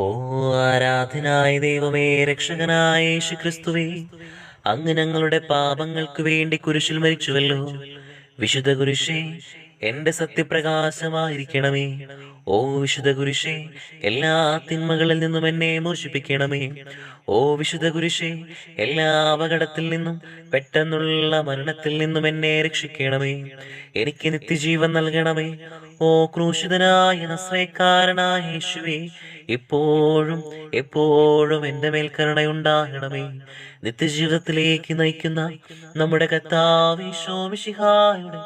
ഓ ആരാധനായ ദൈവമേ രക്ഷകനായ യേശു ക്രിസ്തുവേ അങ്ങ് ഞങ്ങളുടെ പാപങ്ങൾക്ക് വേണ്ടി കുരിശിൽ മരിച്ചുവല്ലോ. വിശുദ്ധ കുരിശേ എന്റെ സത്യപ്രകാശമായിരിക്കണമേ. ഓ വിശുദ്ധ കുരിശേ എല്ലാ തിന്മകളിൽ നിന്നും എന്നെ മോചിപ്പിക്കണമേ. ഓ വിശുദ്ധ കുരിശേ എല്ലാ അപകടത്തിൽ നിന്നും പെട്ടെന്നുള്ള മരണത്തിൽ നിന്നും എന്നെ രക്ഷിക്കണമേ. എനിക്ക് നിത്യജീവൻ നൽകണമേ. ഓ ക്രൂശിതനായ നസ്രയക്കാരനായ യേശുവേ ഇപ്പോഴും എപ്പോഴും എന്റെ മേൽ കരുണയുണ്ടാകണമേ. നിത്യജീവിതത്തിലേക്ക് നയിക്കുന്ന നമ്മുടെ കത്താവിശോമിഷിഹായുടെ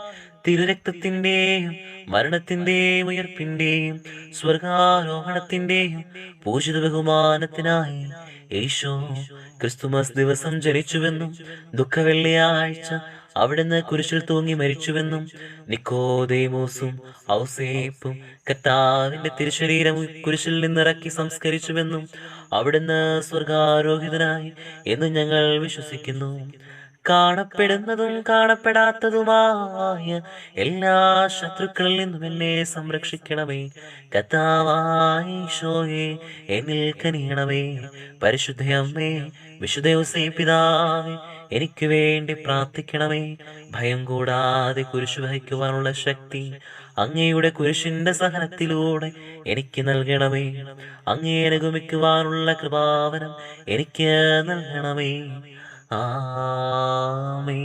തിരുരക്തത്തിന്റെയും മരണത്തിന്റെയും ഉയർപ്പിന്റെയും സ്വർഗാരോഹണത്തിന്റെയും പൂജിത ബഹുമാനത്തിനായി യേശോ ക്രിസ്തുമസ് ദിവസം ജനിച്ചുവെന്നും ദുഃഖവെള്ളിയാഴ്ച അവിടുന്ന് കുരിശിൽ തൂങ്ങി മരിച്ചുവെന്നും നിക്കോദേമോസും ഔസേപ്പും കത്താവിന്റെ തിരുശരീരം കുരിശിൽ നിന്നിറക്കി സംസ്കരിച്ചുവെന്നും അവിടുന്ന് സ്വർഗാരോഹിതനായി എന്ന് ഞങ്ങൾ വിശ്വസിക്കുന്നു. കാണപ്പെടുന്നതും കാണപ്പെടാത്തതുമായ എല്ലാ ശത്രുക്കളിൽ നിന്നും എന്നെ സംരക്ഷിക്കണമേ. കത്താവായി എന്നിൽ കനിയണമേ. പരിശുദ്ധയമ്മേ വിശുദ്ധ പിതാവേ എനിക്ക് വേണ്ടി പ്രാർത്ഥിക്കണമേ. ഭയം കൂടാതെ കുരിശു വഹിക്കുവാനുള്ള ശക്തി അങ്ങയുടെ കുരിശിന്റെ സഹനത്തിലൂടെ എനിക്ക് നൽകണമേ. അങ്ങേ അനുഗമിക്കുവാനുള്ള കൃപാവനം എനിക്ക് നൽകണമേ. ആമേ